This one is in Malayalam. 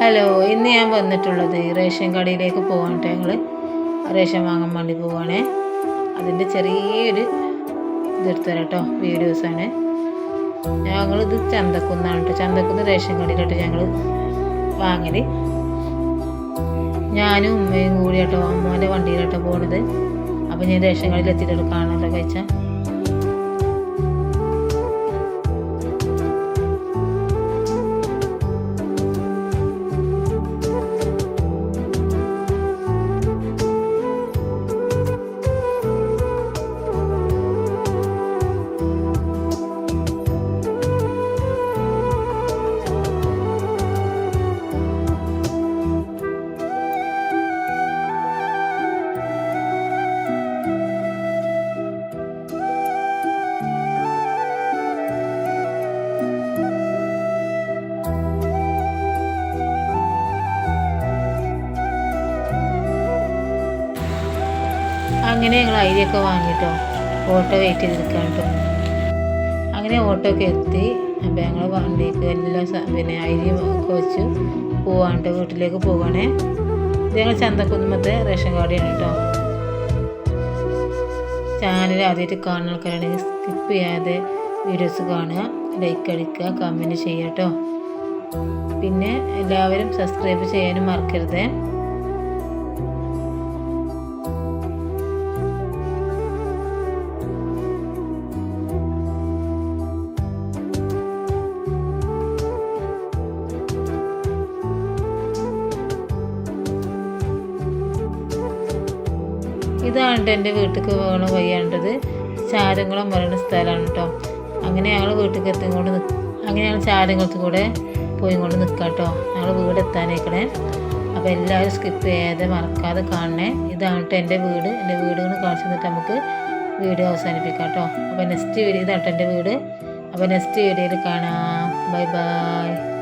ഹലോ ഇന്ന് ഞാൻ വന്നിട്ടുള്ളത് റേഷൻ കടയിലേക്ക് പോകാനിട്ട് ഞങ്ങൾ റേഷൻ വാങ്ങാൻ വേണ്ടി പോവാണേ. അതിന്റെ ചെറിയൊരു ഇതെടുത്തു കേട്ടോ വീഡിയോസാണ് ഞങ്ങളിത് ചന്തക്കുന്നാണ് കേട്ടോ ചന്തക്കുന്ന് റേഷൻ കടയിലോട്ട് ഞങ്ങൾ വാങ്ങൽ ഞാനും ഉമ്മയും കൂടി കേട്ടോ അമ്മോന്റെ വണ്ടിയിലോട്ടോ പോണത്. അപ്പം ഞാൻ റേഷൻ കടയിൽ എത്തിയിട്ട് കാണാനുള്ള കഴിച്ചാൽ അങ്ങനെ ഞങ്ങൾ അരിയൊക്കെ വാങ്ങിട്ടോ. ഓട്ടോ വെയിറ്റ് ചെയ്ത് നിൽക്കാൻ കേട്ടോ അങ്ങനെ ഓട്ടോ ഒക്കെ എത്തി. അപ്പോൾ ഞങ്ങൾ വണ്ടിക്ക് എല്ലാം പിന്നെ അരി ഒക്കെ വെച്ച് പോവാണ്ട് വീട്ടിലേക്ക് പോവാണേ. ഞങ്ങൾ ചന്തക്കുന്നത്തെ റേഷൻ കാർഡിയാണ് കേട്ടോ ചാനൽ ആദ്യമായിട്ട് കാണുന്ന ആൾക്കാരാണെങ്കിൽ സ്കിപ്പ് ചെയ്യാതെ വീഡിയോസ് കാണുക ലൈക്ക് അടിക്കുക കമന്റ് ചെയ്യാം കേട്ടോ പിന്നെ എല്ലാവരും സബ്സ്ക്രൈബ് ചെയ്യാനും മറക്കരുതേ. ഇതാണ് എന്റെ വീട്ടിലേക്ക് പോകണ വയ്യാണ്ടത് ചാരംകുളം പറയുന്ന സ്ഥലമാണ് കേട്ടോ അങ്ങനെ ഞങ്ങൾ വീട്ടിലേക്ക് എത്തി കൊണ്ട് അങ്ങനെ ഞങ്ങൾ ചാരംകുളത്ത് കൂടെ പോയി കൊണ്ട് നിൽക്കാം കേട്ടോ ഞങ്ങൾ വീട് എത്താനേക്കണേ. അപ്പോൾ എല്ലാവരും സ്കിപ്പ് ചെയ്യാതെ മറക്കാതെ കാണണേ. ഇതാണ് കേട്ടോ എന്റെ വീട്. എന്റെ വീട് കൊണ്ട് കാണിച്ചു തന്നിട്ട് നമുക്ക് വീഡിയോ അവസാനിപ്പിക്കാം കേട്ടോ അപ്പോൾ നെക്സ്റ്റ് വീഡിയോ ഇതാട്ടോ എന്റെ വീട്. അപ്പോൾ നെക്സ്റ്റ് വീഡിയോയിൽ കാണാം. Bye bye